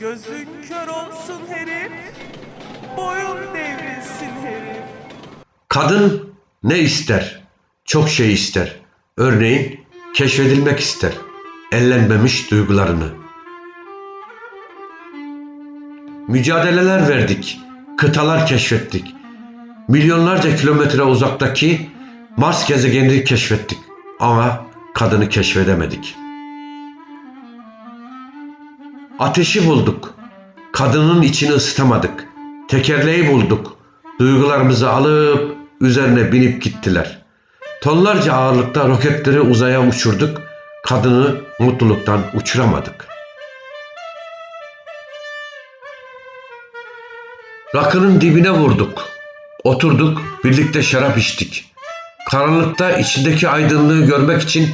Gözün kör olsun herif. Boyun devrilsin herif. Kadın ne ister? Çok şey ister. Örneğin keşfedilmek ister. Ellenmemiş duygularını. Mücadeleler verdik. Kıtalar keşfettik. Milyonlarca kilometre uzaktaki Mars gezegenini keşfettik. Ama kadını keşfedemedik. Ateşi bulduk. Kadının içini ısıtamadık. Tekerleği bulduk. Duygularımızı alıp üzerine binip gittiler. Tonlarca ağırlıkta roketleri uzaya uçurduk. Kadını mutluluktan uçuramadık. Rakının dibine vurduk. Oturduk, birlikte şarap içtik. Karanlıkta içindeki aydınlığı görmek için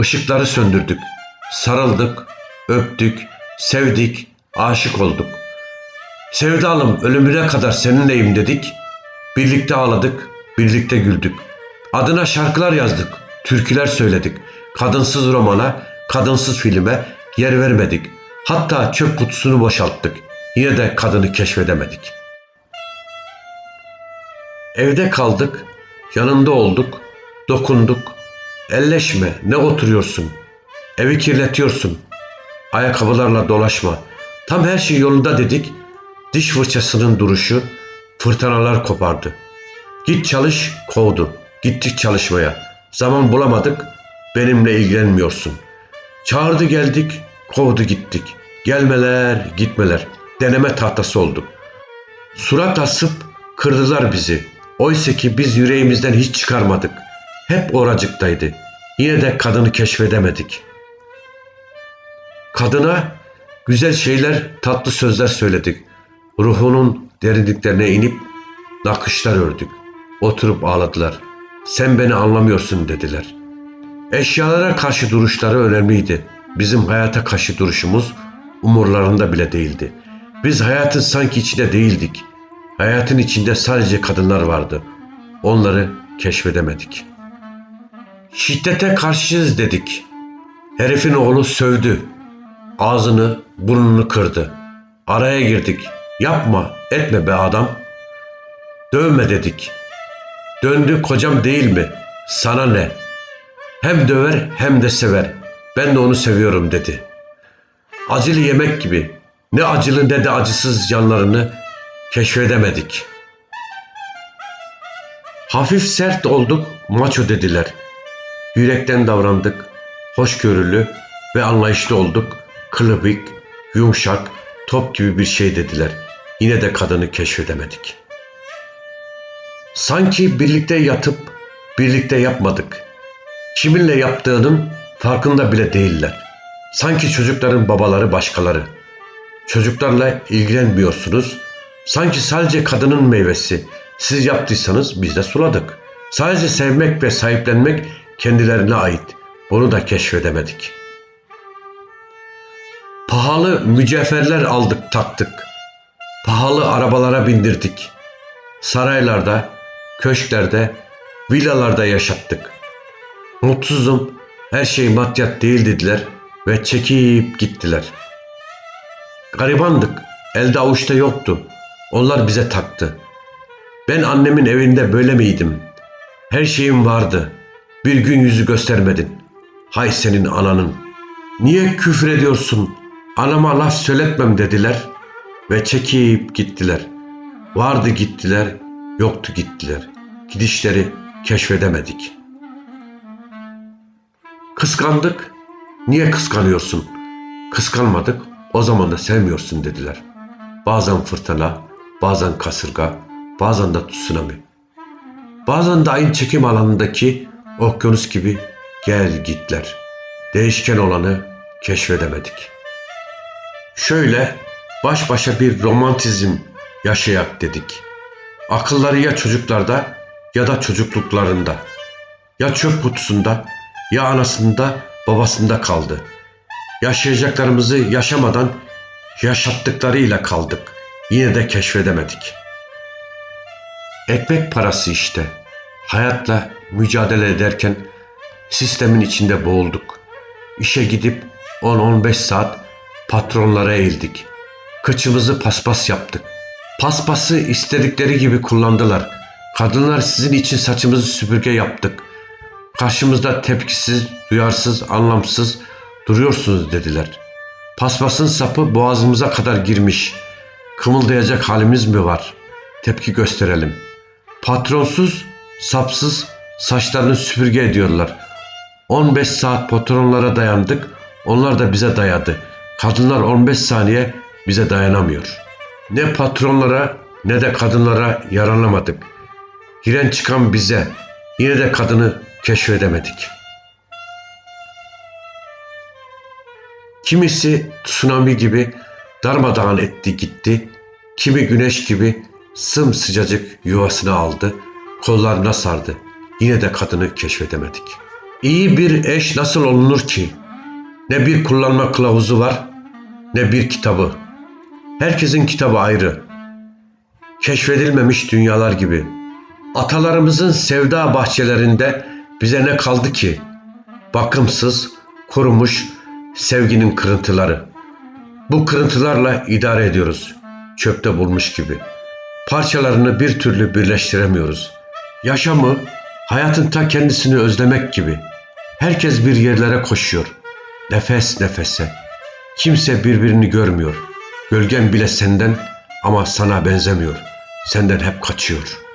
ışıkları söndürdük. Sarıldık, öptük, sevdik, aşık olduk. Sevdalım ölümüne kadar seninleyim dedik. Birlikte ağladık, birlikte güldük. Adına şarkılar yazdık, türküler söyledik. Kadınsız romana, kadınsız filme yer vermedik. Hatta çöp kutusunu boşalttık. Yine de kadını keşfedemedik. Evde kaldık, yanında olduk, dokunduk. Elleşme, ne oturuyorsun? Evi kirletiyorsun. Ayakkabılarla dolaşma. Tam her şey yolunda dedik. Diş fırçasının duruşu fırtınalar kopardı. Git çalış, kovdu. Gittik çalışmaya. Zaman bulamadık, benimle ilgilenmiyorsun. Çağırdı geldik, kovdu gittik. Gelmeler, gitmeler. Deneme tahtası olduk. Surat asıp kırdılar bizi. Oysa ki biz yüreğimizden hiç çıkarmadık. Hep oracıktaydı. Yine de kadını keşfedemedik. Kadına güzel şeyler, tatlı sözler söyledik. Ruhunun derinliklerine inip nakışlar ördük. Oturup ağladılar. Sen beni anlamıyorsun dediler. Eşyalara karşı duruşları önemliydi. Bizim hayata karşı duruşumuz umurlarında bile değildi. Biz hayatın sanki içinde değildik. Hayatın içinde sadece kadınlar vardı. Onları keşfedemedik. Şiddete karşıyız dedik. Herifin oğlu sövdü. Ağzını, burnunu kırdı. Araya girdik. Yapma, etme be adam. Dövme dedik. Döndü kocam değil mi? Sana ne? Hem döver hem de sever. Ben de onu seviyorum dedi. Acılı yemek gibi ne acılı ne de acısız canlarını keşfedemedik. Hafif sert olduk, maço dediler. Yürekten davrandık, hoşgörülü ve anlayışlı olduk. Kılıbık, yumuşak, top gibi bir şey dediler. Yine de kadını keşfedemedik. Sanki birlikte yatıp birlikte yapmadık. Kiminle yaptığının farkında bile değiller. Sanki çocukların babaları başkaları. Çocuklarla ilgilenmiyorsunuz. Sanki sadece kadının meyvesi. Siz yaptıysanız biz de suladık. Sadece sevmek ve sahiplenmek kendilerine ait. Bunu da keşfedemedik. Pahalı mücevherler aldık taktık. Pahalı arabalara bindirdik. Saraylarda, köşklerde, villalarda yaşattık. Mutsuzum, her şey maddiyat değil dediler ve çekip gittiler. Garibandık, elde avuçta yoktu. Onlar bize taktı. Ben annemin evinde böyle miydim? Her şeyim vardı. Bir gün yüzü göstermedin. Hay senin ananın. Niye küfür ediyorsun? Anama laf söyletmem dediler ve çekip gittiler. Vardı gittiler, yoktu gittiler. Gidişleri keşfedemedik. Kıskandık. Niye kıskanıyorsun? Kıskanmadık. O zaman da sevmiyorsun dediler. Bazen fırtına, bazen kasırga, bazen de tsunami. Bazen de aynı çekim alanındaki okyanus gibi gel gitler. Değişken olanı keşfedemedik. Şöyle baş başa bir romantizm yaşayak dedik. Akılları ya çocuklarda ya da çocukluklarında. Ya çöp kutusunda ya anasında babasında kaldı. Yaşayacaklarımızı yaşamadan yaşattıklarıyla kaldık. Yine de keşfedemedik. Ekmek parası işte. Hayatla mücadele ederken sistemin içinde boğulduk. İşe gidip 10-15 saat patronlara eğildik. Kıçımızı paspas yaptık. Paspası istedikleri gibi kullandılar. Kadınlar sizin için saçımızı süpürge yaptık. Karşımızda tepkisiz, duyarsız, anlamsız duruyorsunuz dediler. Paspasın sapı boğazımıza kadar girmiş. Kımıldayacak halimiz mi var? Tepki gösterelim. Patronsuz, sapsız saçlarını süpürge ediyorlar. 15 saat patronlara dayandık. Onlar da bize dayadı. Kadınlar 15 saniye bize dayanamıyor. Ne patronlara ne de kadınlara yaranamadık. Giren çıkan bize. Yine de kadını keşfedemedik. Kimisi tsunami gibi darmadağın etti gitti. Kimi güneş gibi sımsıcacık yuvasına aldı. Kollarına sardı. Yine de kadını keşfedemedik. İyi bir eş nasıl olunur ki? Ne bir kullanma kılavuzu var ne bir kitabı. Herkesin kitabı ayrı. Keşfedilmemiş dünyalar gibi. Atalarımızın sevda bahçelerinde bize ne kaldı ki? Bakımsız, kurumuş sevginin kırıntıları. Bu kırıntılarla idare ediyoruz. Çöpte bulmuş gibi. Parçalarını bir türlü birleştiremiyoruz. Yaşamı, hayatın ta kendisini özlemek gibi. Herkes bir yerlere koşuyor. Nefes nefese. Kimse birbirini görmüyor. Gölgen bile senden ama sana benzemiyor. Senden hep kaçıyor.''